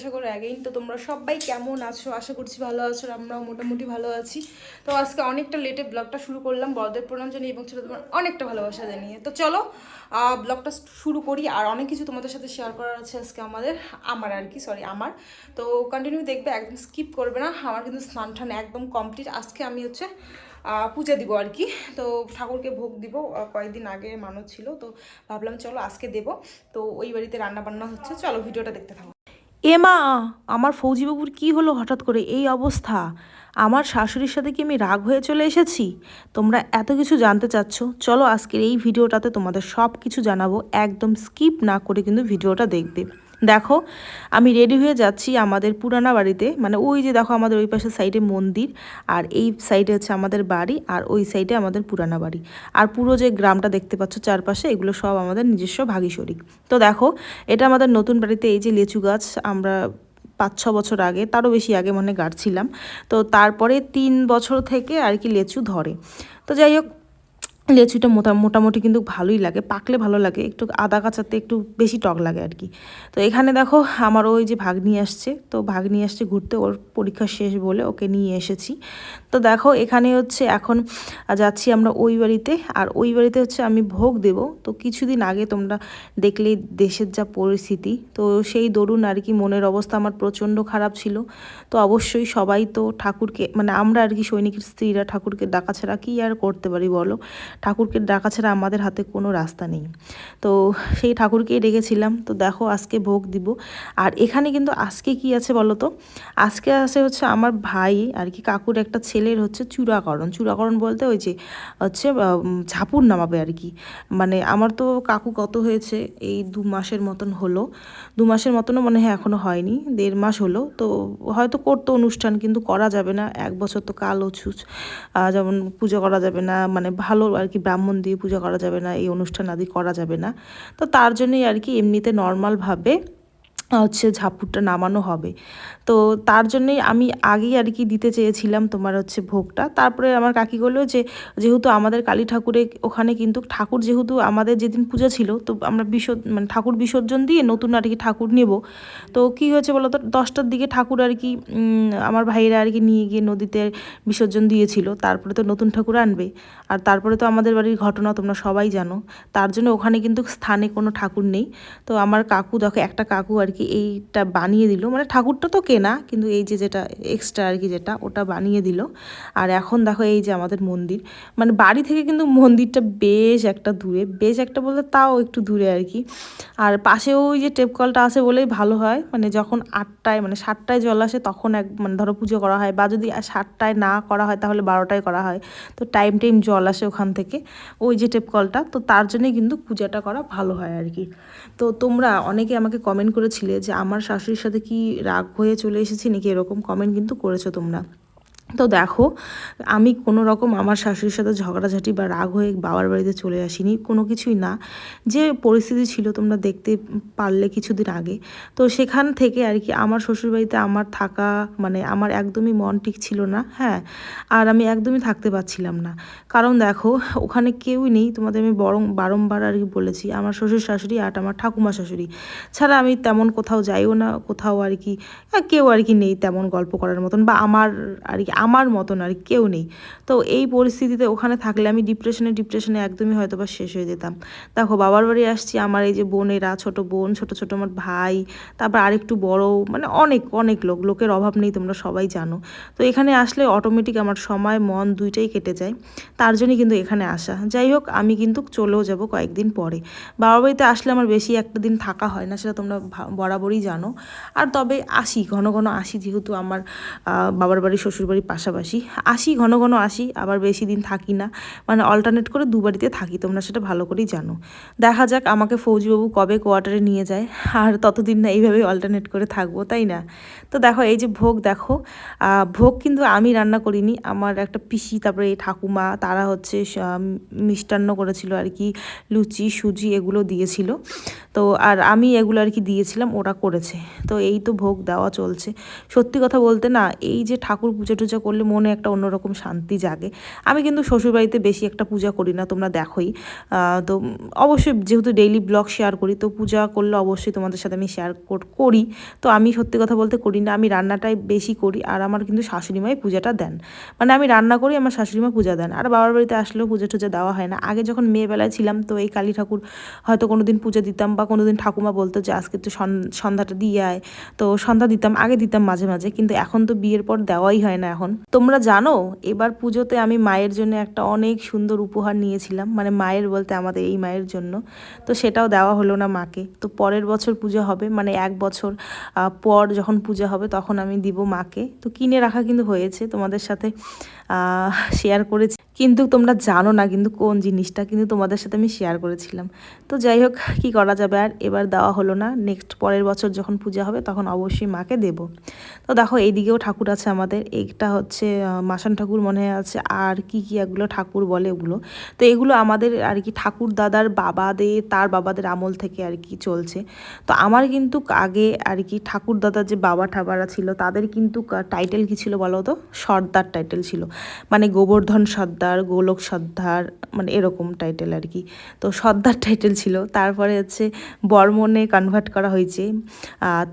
Channel জ্যোতিষাগর again তো তোমরা সবাই কেমন আছো? আশা করছি ভালো আছো, আমরাও মোটামুটি ভালো আছি। তো আজকে অনেকটা লেটে ব্লগটা শুরু করলাম, বড়দের প্রণাম জানিয়ে এবং ছোটো তোমার অনেকটা ভালোবাসা জানিয়ে। তো চলো ব্লগটা শুরু করি। আর অনেক কিছু তোমাদের সাথে শেয়ার করার আছে আজকে আমাদের, আমার আর কি সরি আমার। তো কন্টিনিউ দেখবে, একদম স্কিপ করবে না, আমার কিন্তু স্নান টান একদম কমপ্লিট আজকে আমি হচ্ছে পূজা দিব আর কি। তো ঠাকুরকে ভোগ দিব কয়েকদিন আগে মানত ছিল, তো ভাবলাম চলো আজকে দেব। তো ওই বাড়িতে রান্না বান্না হচ্ছে, চলো ভিডিওটা দেখতে থাকো। এ মা, আমার ফৌজিবাবুর কি হলো হঠাৎ করে এই অবস্থা? আমার শাশুড়ির সাথে কি আমি রাগ হয়ে চলে এসেছি? তোমরা এত কিছু জানতে চাচ্ছ? চলো আজকের এই ভিডিওটাতে তোমাদের সব কিছু জানাব। একদম স্কিপ না করে কিন্তু ভিডিওটা দেখবে। দেখো, আমি রেডি হয়ে যাচ্ছি আমাদের পুরানা বাড়িতে। মানে ওই যে দেখো আমাদের ওই পাশে সাইডে মন্দির, আর এই সাইডে হচ্ছে আমাদের বাড়ি, আর ওই সাইডে আমাদের পুরানা বাড়ি। আর পুরো যে গ্রামটা দেখতে পাচ্ছ চারপাশে, এগুলো সব আমাদের নিজস্ব ভাগী তো দেখো, এটা আমাদের নতুন বাড়িতে এই যে লিচু গাছ, আমরা পাঁচ, ছ বছর আগে, তারও বেশি আগে মনে গাড়ছিলাম। তো তারপরে তিন বছর থেকে আর কি লেচু ধরে। তো যাই হোক লেচুটা মোটা, মোটামুটি কিন্তু ভালোই লাগে, পাকলে ভালো লাগে, একটু আদা কাঁচাতে একটু বেশি টক লাগে আর কি। তো এখানে দেখো আমার ওই যে ভাগ নিয়ে আসছে, তো ভাগ নিয়ে আসছে ঘুরতে, ওর পরীক্ষা শেষ বলে ওকে নিয়ে এসেছি। তো দেখো, এখানে হচ্ছে এখন যাচ্ছি আমরা ওই বাড়িতে। আর ওই বাড়িতে হচ্ছে আমি ভোগ দেব। তো কিছুদিন আগে তোমরা দেখলেই দেশের যা পরিস্থিতি। তো সেই দরুন আর কি মনের অবস্থা আমার প্রচণ্ড খারাপ ছিল। তো অবশ্যই সবাই তো ঠাকুরকে মানে আমরা আর কি সৈনিকের স্ত্রীরা ঠাকুরকে ডাকা ছাড়া কী আর করতে পারি বলো? ঠাকুরকে ডাকা ছাড়া আমাদের হাতে কোনো রাস্তা নেই। তো সেই ঠাকুরকেই ডেকেছিলাম। তো দেখো, আজকে ভোগ দিব। আর এখানে কিন্তু আজকে কি আছে বলো তো? আজকে আছে হচ্ছে আমার ভাই আর কি কাকুর একটা ছেলের হচ্ছে চূড়াকরণ। চূড়াকরণ বলতে ওই যে হচ্ছে ঝাপুর নামাবে আর কি। মানে আমার তো কাকু কত হয়েছে, এই দু মাসের মতন হলো। দু মাসের মতনও মনে হয় এখনও হয়নি, দেড় মাস হলো। তো হয়তো করতো অনুষ্ঠান, কিন্তু করা যাবে না। এক বছর তো কালো ছুচ যেমন পুজো করা যাবে না মানে ভালো আর কি ব্রাহ্মণ দিয়ে পূজা করা যাবে না, এই অনুষ্ঠান আদি করা যাবে না। তো তার জন্যই আর কি এমনিতে নর্মালভাবে হচ্ছে ঝাপুরটা নামানো হবে। তো তার জন্যই আমি আগেই আর কি দিতে চেয়েছিলাম তোমার হচ্ছে ভোগটা। তারপরে আমার কাকি বলল যে, যেহেতু আমাদের কালী ঠাকুরে ওখানে কিন্তু ঠাকুর যেহেতু আমাদের যেদিন পূজা ছিল, তো আমরা বিসর্ মানে ঠাকুর বিসর্জন দিয়ে নতুন আর কি ঠাকুর নেব। তো কি হয়েছে বলো তো দশটার দিকে ঠাকুর আর কি আমার ভাইয়েরা আর কি নিয়ে গিয়ে নদীতে বিসর্জন দিয়েছিল। তারপরে তো নতুন ঠাকুর আনবে। আর তারপরে তো আমাদের বাড়ির ঘটনা তোমরা সবাই জানো। তার জন্য ওখানে কিন্তু স্থানে কোনো ঠাকুর নেই। তো আমার কাকু, দেখো একটা কাকু আর কি এইটা বানিয়ে দিল। মানে ঠাকুরটা তো কেনা, কিন্তু এই যে যেটা এক্সট্রা আর কি যেটা, ওটা বানিয়ে দিল। আর এখন দেখো এই যে আমাদের মন্দির মানে বাড়ি থেকে কিন্তু মন্দিরটা বেশ একটা দূরে, বেশ একটা বলতে তাও একটু দূরে আর কি। আর পাশে ওই যে টেপ কলটা আছে বলেই ভালো হয় মানে যখন আটটায় মানে সাতটায় জল আসে তখন এক মানে ধরো পুজো করা হয়, বা যদি সাতটায় না করা হয় তাহলে বারোটায় করা হয়। তো টাইম টাইম জল আসে ওখান থেকে, ওই যে টেপ কলটা তো তার জন্যই কিন্তু পূজাটা করা ভালো হয় আর কি। তো তোমরা অনেকে আমাকে কমেন্ট করেছিলে যে, আমার শাশুড়ির সাথে কি রাগ হয়ে চলে এসেছি নাকি এরকম কমেন্ট কিন্তু করেছ তোমরা? তো দেখো, আমি কোনো রকম আমার শাশুড়ির সাথে ঝগড়াঝাটি বা রাগ হয়ে বাবার বাড়িতে চলে আসিনি, কোনো কিছুই না। যে পরিস্থিতি ছিল তোমরা দেখতে পারলে কিছুদিন আগে। তো সেখান থেকে আর কি আমার শ্বশুরবাড়িতে আমার থাকা মানে আমার একদমই মন ঠিক ছিল না হ্যাঁ আর আমি একদমই থাকতে পারছিলাম না। কারণ দেখো, ওখানে কেউই নেই, তোমাদের আমি বরং, বারংবার আর কি বলেছি, আমার শ্বশুর শাশুড়ি আর আমার ঠাকুমা শাশুড়ি। ছাড়া আমি তেমন কোথাও যাইও না, কোথাও আর কি কেউ আর কি নেই তেমন গল্প করার মতন, বা আমার আর কি আমার মতন আর কেউ নেই। তো এই পরিস্থিতিতে ওখানে থাকলে আমি ডিপ্রেশনে ডিপ্রেশনে একদমই হয়তো বা শেষ হয়ে যেতাম। দেখো, বাবার বাড়ি আসছি, আমার এই যে বোনেরা, ছোট বোন, ছোট ছোট আমার ভাই, তারপর আরেকটু বড় মানে অনেক অনেক লোক, লোকের অভাব নেই, তোমরা সবাই জানো। তো এখানে আসলে অটোমেটিক আমার সময়, মন দুইটাই কেটে যায়। তার জন্যই কিন্তু এখানে আসা। যাই হোক, আমি কিন্তু চলেও যাব কয়েকদিন পরে। বাবার বাড়িতে আসলে আমার বেশি একটা দিন থাকা হয় না, সেটা তোমরা বরাবরই জানো। আর তবে আসি, ঘন ঘন আসি, যেহেতু আমার বাবার বাড়ি শ্বশুর বাড়ির পাশাপাশি আসি ঘন ঘন আসি আবার বেশি দিন থাকি না। মানে অল্টারনেট করে দুবারিতে থাকি, তোমরা সেটা ভালো করেই জানো। দেখা যাক আমাকে ফৌজিবাবু কবে কোয়ার্টারে নিয়ে যায়। আর ততদিন না এইভাবেই অল্টারনেট করে থাকব, তাই না? তো দেখো, এই যে ভোগ দেখো ভোগ কিন্তু আমি রান্না করিনি। আমার একটা পিসি, তারপরে এই ঠাকুমা, তারা হচ্ছে মিষ্টান্ন করেছিল আর কি, লুচি, সুজি এগুলো দিয়েছিল। তো আর আমি এগুলো আর কি দিয়েছিলাম, ওরা করেছে। তো এই তো ভোগ দেওয়া চলছে। সত্যি কথা বলতে না, এই যে ঠাকুর পুজো টুজো করলে মনে একটা অন্যরকম শান্তি জাগে। আমি কিন্তু শ্বশুরবাড়িতে বেশি একটা পূজা করি না, তোমরা দেখোই। তো অবশ্যই যেহেতু ডেইলি ব্লগ শেয়ার করি, তো পূজা করলে অবশ্যই তোমাদের সাথে আমি শেয়ার করি তো আমি সত্যি কথা বলতে করি না, আমি রান্নাটাই বেশি করি আর আমার কিন্তু শাশুড়ি মাই পূজাটা দেন। মানে আমি রান্না করি, আমার শাশুড়ি মা পূজা দেন। আর বাবার বাড়িতে আসলেও পুজো টুজো দেওয়া হয় না। আগে যখন মেয়েবেলায় ছিলাম, তো এই কালী ঠাকুর হয়তো কোনো দিন পূজা দিতাম বা কোনো দিন ঠাকুমা বলতো যে, আজকে তো সন- সন্ধ্যাটা দিয়ে আয়। তো সন্ধ্যা দিতাম, আগে দিতাম মাঝে মাঝে। কিন্তু এখন তো বিয়ের পর দেওয়াই হয় না এখন। তোমরা জানো, এবার পুজোতে আমি মায়ের জন্য একটা অনেক সুন্দর উপহার নিয়েছিলাম মানে মায়ের বলতে আমাদের এই মায়ের জন্য। তো সেটাও দেওয়া হলো না মাকে। তো পরের বছর পুজো হবে মানে এক বছর পর যখন পুজো হবে তখন আমি দিব মাকে। তো কিনে রাখা কিন্তু হয়েছে, তোমাদের সাথে শেয়ার করেছি। কিন্তু তোমরা জানো না কিন্তু কোন জিনিসটা কিন্তু তোমাদের সাথে আমি শেয়ার করেছিলাম। তো যাই হোক, কী করা যাবে আর? এবার দেওয়া হলো না। নেক্সট পরের বছর যখন পূজা হবে তখন অবশ্যই মাকে দেব। তো দেখো, এইদিকেও ঠাকুর আছে আমাদের। এইটা হচ্ছে মাসান ঠাকুর মনে আছে। আর কি কি এগুলো ঠাকুর বলে ওগুলো। তো এগুলো আমাদের আর কি ঠাকুর দাদার বাবাদের, তার বাবাদের আমল থেকে আর কি চলছে। তো আমার কিন্তু আগে আর কি ঠাকুর দাদার যে বাবা ঠাবারা ছিল, তাদের কিন্তু টাইটেল কি ছিল বলো তো? সর্দার টাইটেল ছিল। মানে গোবর্ধন সর্দার। গোলক সর্দার মানে এরকম টাইটেল আর কি। তো সর্দার টাইটেল ছিল। তারপরে হচ্ছে বর্মনে কনভার্ট করা হয়েছে।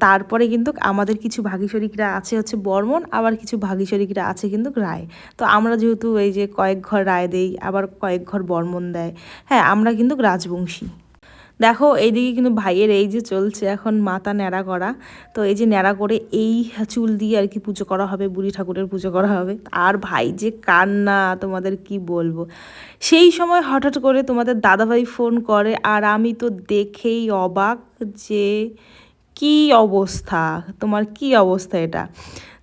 তারপরে কিন্তু আমাদের কিছু ভাগী শরিকরা আছে হচ্ছে বর্মন আবার কিছু ভাগী শরিকরা আছে কিন্তু রায়। তো আমরা যেহেতু এই যে কয়েক ঘর রায় দেই, আবার কয়েক ঘর বর্মন দেয় হ্যাঁ আমরা কিন্তু রাজবংশী। দেখো, এইদিকে কিন্তু ভাইয়ের এই যে চলছে এখন মাথা ন্যাড়া করা। তো এই যে ন্যাড়া করে এই চুল দিয়ে আর কি পুজো করা হবে, বুড়ি ঠাকুরের পুজো করা হবে। আর ভাই যে কান্না, তোমাদের কি বলব? সেই সময় হঠাৎ করে তোমাদের দাদাভাই ফোন করে, আর আমি তো দেখেই অবাক যে কি অবস্থা, তোমার কি অবস্থা এটা?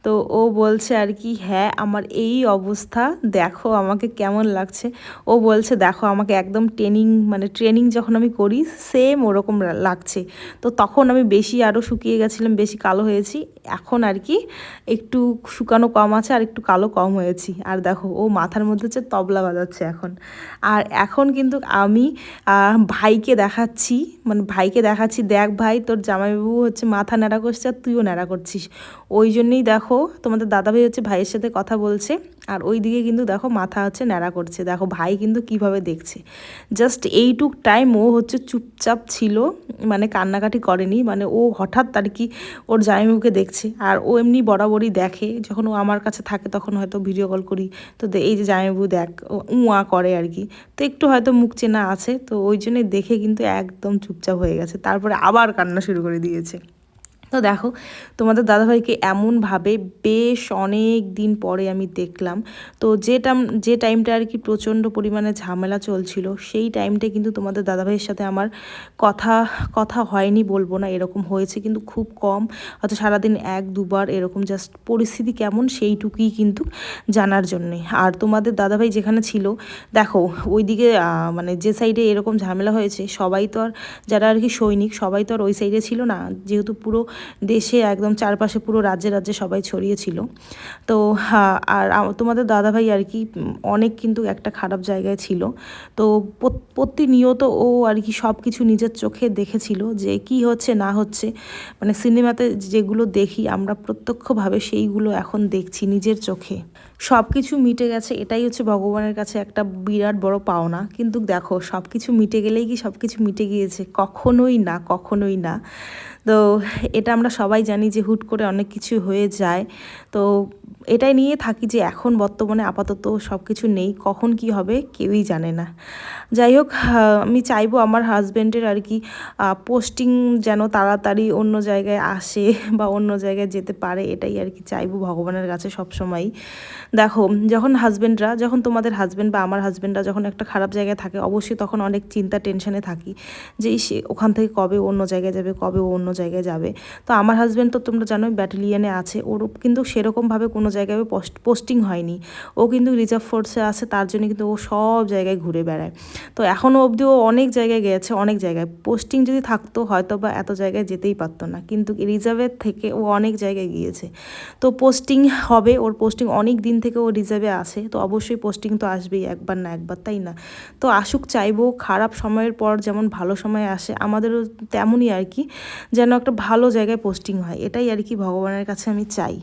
তো ও বলছে আর কি হ্যাঁ আমার এই অবস্থা। দেখো আমাকে কেমন লাগছে। ও বলছে, দেখো, আমাকে একদম ট্রেনিং মানে ট্রেনিং যখন আমি করি সেম ওরকম লাগছে। তো তখন আমি বেশি আরও শুকিয়ে গেছিলাম, বেশি কালো হয়েছি। এখন আর কি একটু শুকানো কম আছে আর একটু কালো কম হয়েছি। আর দেখো, ও মাথার মধ্যে হচ্ছে তবলা বাজাচ্ছে এখন। আর এখন কিন্তু আমি ভাইকে দেখাচ্ছি মানে ভাইকে দেখাচ্ছি, দেখ ভাই, তোর জামাইবাবু হচ্ছে মাথা ন্যাড়া করছে আর তুইও ন্যাড়া করছিস। ওই জন্যই দেখো তোমাদের দাদাভাই হচ্ছে ভাইয়ের সাথে কথা বলছে, আর ওই দিকে কিন্তু দেখো মাথা হচ্ছে ন্যাড়া করছে। দেখো ভাই কিন্তু কীভাবে দেখছে। জাস্ট এইটুক টাইম ও হচ্ছে চুপচাপ ছিল মানে কান্নাকাটি করেনি মানে ও হঠাৎ আর কি ওর জামাইবাবুকে দেখছে, আর ও এমনি বরাবরই দেখে। যখন ও আমার কাছে থাকে তখন হয়তো ভিডিও কল করি। তো এই যে জামাইবাবু দেখ উঁয়া করে আর কি। তো একটু হয়তো মুখ চেনা আছে, তো ওই জন্যে দেখে কিন্তু একদম চুপচাপ হয়ে গেছে। তারপরে আবার কান্না শুরু করে দিয়েছে। তো দেখো, তোমাদের দাদাভাইকে এমনভাবে বেশ অনেক দিন পরে আমি দেখলাম। তো যে টাইম, যে টাইমটা আর কি প্রচণ্ড পরিমাণে ঝামেলা চলছিল, সেই টাইমটা কিন্তু তোমাদের দাদাভাইয়ের সাথে আমার কথা কথা হয়নি বলব না, এরকম হয়েছে কিন্তু খুব কম। হয়তো সারাদিন এক, দুবার এরকম জাস্ট পরিস্থিতি কেমন সেইটুকুই কিন্তু জানার জন্যে। আর তোমাদের দাদাভাই যেখানে ছিল, দেখো, ওইদিকে মানে যে সাইডে এরকম ঝামেলা হয়েছে, সবাই তো আর, যারা আর কি সৈনিক, সবাই তো আর ওই সাইডে ছিল না। যেহেতু পুরো দেশে একদম চারপাশে পুরো রাজ্যে রাজ্যে সবাই ছড়িয়েছিল। তো হ্যাঁ, আর তোমাদের দাদাভাই আর কি অনেক কিন্তু একটা খারাপ জায়গায় ছিল। তো প্রতিনিয়ত ও আর কি সব কিছু নিজের চোখে দেখেছিল যে কি হচ্ছে না হচ্ছে। মানে সিনেমাতে যেগুলো দেখি আমরা প্রত্যক্ষভাবে সেইগুলো এখন দেখছি নিজের চোখে। সব কিছু মিটে গেছে এটাই হচ্ছে ভগবানের কাছে একটা বিরাট বড় পাওনা। কিন্তু দেখো সব কিছু মিটে গেলেই কি সব কিছু মিটে গিয়েছে? কখনোই না কখনোই না। তো এটা আমরা সবাই জানি যে হুট করে অনেক কিছু হয়ে যায়। তো এটাই নিয়ে থাকি যে এখন বর্তমানে আপাতত সব কিছু নেই, কখন কি হবে কেউই জানে না। যাই হোক আমি চাইব আমার হাজব্যান্ডের আর কি পোস্টিং যেন তাড়াতাড়ি অন্য জায়গায় আসে বা অন্য জায়গায় যেতে পারে, এটাই আর কি চাইব ভগবানের কাছে সবসময়ই। দেখো, যখন হাজব্যান্ডরা যখন তোমাদের হাজব্যান্ড বা আমার হাজব্যান্ডরা যখন একটা খারাপ জায়গায় থাকে, অবশ্যই তখন অনেক চিন্তা টেনশনে থাকি যে সে ওখান থেকে কবে অন্য জায়গায় যাবে, কবে অন্য জায়গায় যাবে। তো আমার হাজব্যান্ড তো তোমরা জানো ব্যাটালিয়ানে আছে। ওর কিন্তু সেরকমভাবে কোনো জায়গায় পোস্ট হয়নি। ও কিন্তু রিজার্ভ ফোর্সে আছে, তার জন্য কিন্তু ও সব জায়গায় ঘুরে বেড়ায়। তো এখনও অবধি ও অনেক জায়গায় গেছে, অনেক জায়গায়। পোস্টিং যদি থাকতো হয়তো বা এত জায়গায় যেতেই পারতো না। কিন্তু রিজার্ভের থেকে ও অনেক জায়গায় গিয়েছে। তো পোস্টিং হবে, ওর পোস্টিং অনেক দিন থেকে ও রিজার্ভে আছে। তো অবশ্যই পোস্টিং তো আসবেই, একবার না একবার, তাই না? তো আসুক, চাইব, খারাপ সময়ের পর যেমন ভালো সময় আসে, আমাদেরও তেমনই আর কি। যেন একটা ভালো জায়গায় পোস্টিং হয় এটাই আর কি ভগবানের কাছে আমি চাই।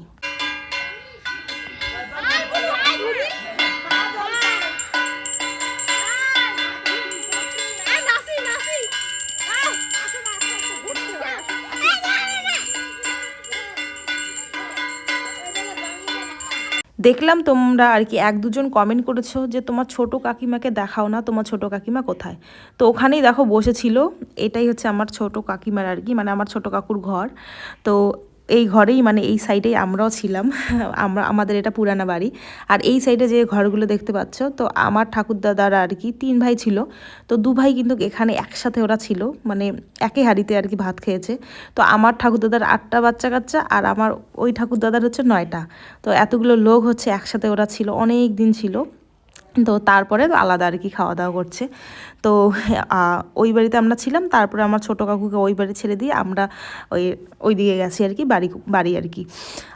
দেখলাম তোমরা আর কি এক দুজন কমেন্ট করেছ যে তোমার ছোট কাকিমাকে দেখাও না, তোমার ছোট কাকিমা কোথায়? তো ওখানেই দেখো বসেছিল, এটাই হচ্ছে আমার ছোট কাকিমার আর কি মানে আমার ছোট কাকুর ঘর। তো এই ঘরেই মানে এই সাইডেই আমরাও ছিলাম। আমরা, আমাদের এটা পুরানা বাড়ি। আর এই সাইডে যে ঘরগুলো দেখতে পাচ্ছ, তো আমার ঠাকুরদাদারা আর কি তিন ভাই ছিল। তো দু ভাই কিন্তু এখানে একসাথে ওরা ছিল মানে একই হাঁড়িতে আর কি ভাত খেয়েছে। তো আমার ঠাকুরদাদার আটটা বাচ্চা কাচ্চা আর আমার ওই ঠাকুরদাদার হচ্ছে নয়টা। তো এতগুলো লোক হচ্ছে একসাথে ওরা ছিল, অনেক দিন ছিল। তো তারপরে আলাদা আর কি খাওয়া দাওয়া করছে। তো ওই বাড়িতে আমরা ছিলাম। তারপরে আমার ছোটো কাকুকে ওই বাড়ি ছেড়ে দিয়ে আমরা ওই ওই দিকে গেছি আর কি, বাড়ি বাড়ি আর কি।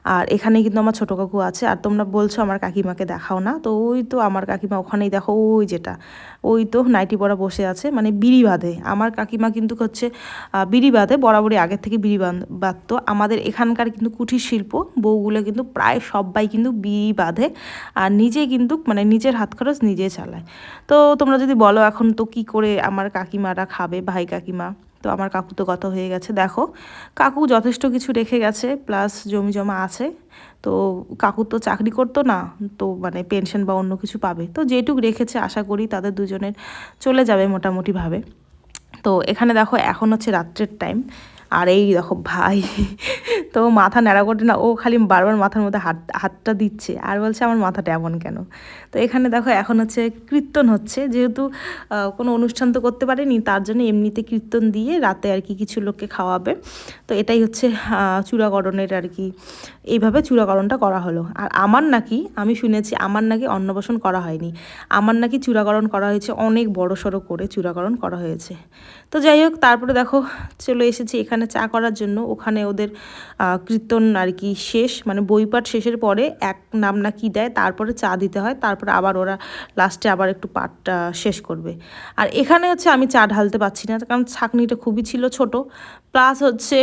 আর এখানে কিন্তু আমার ছোটো কাকু আছে। আর তোমরা বলছো আমার কাকিমাকে দেখাও না। তো ওই তো আমার কাকিমা ওখানেই দেখো, ওই যেটা। ওই তো নাইটি পরা বসে আছে মানে বিড়ি বাঁধে। আমার কাকিমা কিন্তু হচ্ছে বিড়ি বাঁধে, বরাবরই আগের থেকে বিড়ি বাঁধ- বাঁধতো। আমাদের এখানকার কিন্তু কুঠির শিল্প, বউগুলো কিন্তু প্রায় সবাই কিন্তু বিড়ি বাঁধে। আর নিজে কিন্তু মানে নিজের হাত খরচ নিজে চালায়। তো তোমরা যদি বলো এখন তো কি করে আমার কাকিমারা খাবে, ভাই কাকিমা? তো আমার কাকু তো কত হয়ে গেছে। দেখো, কাকু যথেষ্ট কিছু রেখে গেছে প্লাস জমি জমা আছে। তো কাকু তো চাকরি করতো না, তো মানে পেনশন বা অন্য কিছু পাবে। তো যেটুক রেখেছে, আশা করি তাদের দুজনের চলে যাবে মোটামুটিভাবে। তো এখানে দেখো, এখন হচ্ছে রাত্রের টাইম আর এই দেখো ভাই, তো মাথা ন্যাড়া করে না, ও খালি বারবার মাথার মধ্যে হাত, হাতটা দিচ্ছে আর বলছে আমার মাথাটা এমন কেন? তো এখানে দেখো এখন হচ্ছে কীর্তন হচ্ছে, যেহেতু কোনো অনুষ্ঠান তো করতে পারেনি, তার জন্য এমনিতে কীর্তন দিয়ে রাতে আর কি কিছু লোককে খাওয়াবে। তো এটাই হচ্ছে চূড়াকরণের আর কি, এইভাবে চূড়াকরণটা করা হলো। আর আমার নাকি, আমি শুনেছি আমার নাকি অন্নপ্রাশন করা হয়নি। আমার নাকি চূড়াকরণ করা হয়েছে, অনেক বড় সড়ো করে চূড়াকরণ করা হয়েছে। তো যাই হোক, তারপরে দেখো, চলে এসেছি এখানে চা করার জন্য। ওখানে ওদের কীর্তন আর কি শেষ মানে বইপাঠ শেষের পরে এক নাম না কি দেয়, তারপরে চা দিতে হয়, তারপরে আবার ওরা লাস্টে আবার একটু পাঠটা শেষ করবে। আর এখানে হচ্ছে আমি চা ঢালতে পারছি না, কারণ ছাকনিটা খুবই ছিল ছোট, প্লাস হচ্ছে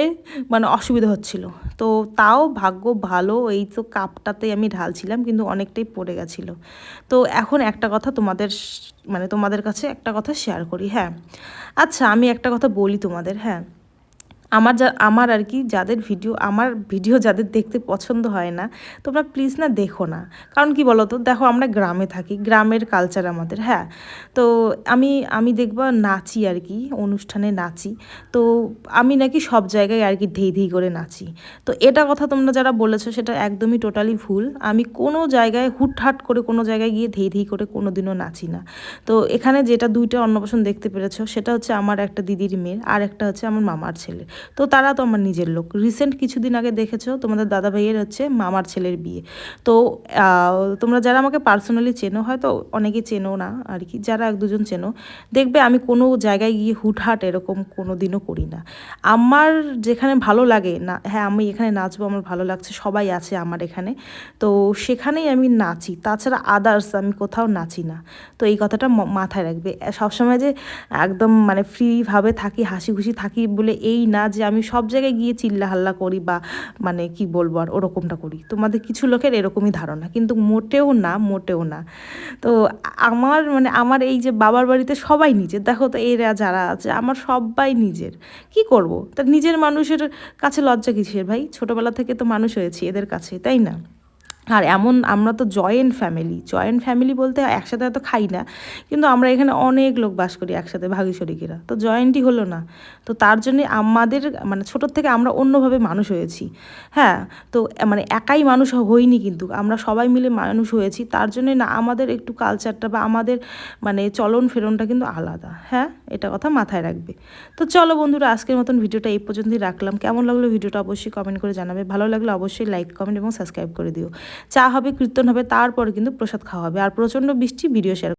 মানে অসুবিধা হচ্ছিল। তো তাও ভাগ্য ভালো, এই তো কাপটাতে আমি ঢালছিলাম, কিন্তু অনেকটাই পড়ে গেছিল। তো এখন একটা কথা তোমাদের মানে তোমাদের কাছে একটা কথা শেয়ার করি হ্যাঁ? আচ্ছা আমি একটা কথা বলি তোমাদের হ্যাঁ? আমার যা, আমার আর কি যাদের ভিডিও আমার ভিডিও যাদের দেখতে পছন্দ হয় না, তোমরা প্লিজ না দেখো না। কারণ কি বলো তো দেখো আমরা গ্রামে থাকি, গ্রামের কালচার আমাদের হ্যাঁ। তো আমি আমি দেখবা নাচি আর কি, অনুষ্ঠানে নাচি। তো আমি নাকি সব জায়গায় আর কি ধেই ধেই করে নাচি। তো এটা কথা তোমরা যারা বলেছ, সেটা একদমই টোটালি ভুল। আমি কোনো জায়গায় হুটহাট করে কোনো জায়গায় গিয়ে ধেই ধেই করে কোনো দিনও নাচি না। তো এখানে যেটা দুইটা অন্নপ্রাশন দেখতে পেরেছ, সেটা হচ্ছে আমার একটা দিদির মেয়ের আর একটা হচ্ছে আমার মামার ছেলে। তো তারা তো আমার নিজের লোক। রিসেন্ট কিছুদিন আগে দেখেছ, তোমাদের দাদা ভাইয়ের হচ্ছে মামার ছেলের বিয়ে। তো তোমরা যারা আমাকে পার্সোনালি চেনো, হয়তো অনেকে চেনো না আর কি, যারা এক দুজন চেনো, দেখবে আমি কোনো জায়গায় গিয়ে হুটহাট এরকম কোনো দিনও করি না। আমার যেখানে ভালো লাগে, না হ্যাঁ আমি এখানে নাচবো, আমার ভালো লাগছে, সবাই আছে আমার এখানে। তো সেখানেই আমি নাচি, তাছাড়া আদার্স আমি কোথাও নাচি না। তো এই কথাটা মাথায় রাখবে। সবসময় যে একদম মানে ফ্রিভাবে থাকি, হাসি খুশি থাকি বলে এই না যে আমি সব জায়গায় গিয়ে চিল্লা হাল্লা করি বা মানে কি বলব আর ওরকমটা করি। তোমাদের কিছু লোকের এরকমই ধারণা, কিন্তু মোটেও না মোটেও না। তো আমার মানে আমার এই যে বাবার বাড়িতে সবাই নিজের, দেখো তো এরা যারা আছে, আমার সবাই নিজের। কি করব? তা নিজের মানুষের কাছে লজ্জা কিসের ভাই? ছোটোবেলা থেকে তো মানুষ হয়েছি এদের কাছে, তাই না? আর এমন আমরা তো জয়েন্ট ফ্যামিলি জয়েন্ট ফ্যামিলি বলতে একসাথে হয়তো খাই না, কিন্তু আমরা এখানে অনেক লোক বাস করি একসাথে ভাগি শরিকেরা তো জয়েন্টই হলো না। তো তার জন্যে আমাদের মানে ছোটোর থেকে আমরা অন্যভাবে মানুষ হয়েছি। হ্যাঁ তো মানে একাই মানুষ হইনি কিন্তু, আমরা সবাই মিলে মানুষ হয়েছি। তার জন্যে না আমাদের একটু কালচারটা বা আমাদের মানে চলন ফেরনটা কিন্তু আলাদা। হ্যাঁ এটা কথা মাথায় রাখবে। তো চলো বন্ধুরা, আজকের মতন ভিডিওটা এই পর্যন্তই রাখলাম। কেমন লাগল ভিডিওটা অবশ্যই কমেন্ট করে জানাবে। ভালো লাগলে অবশ্যই লাইক কমেন্ট এবং সাবস্ক্রাইব করে দিও। চা হবে কীর্তন হবে তারপর কিন্তু প্রসাদ খাওয়া হবে। আর প্রচণ্ড বৃষ্টি ভিডিও শেয়ার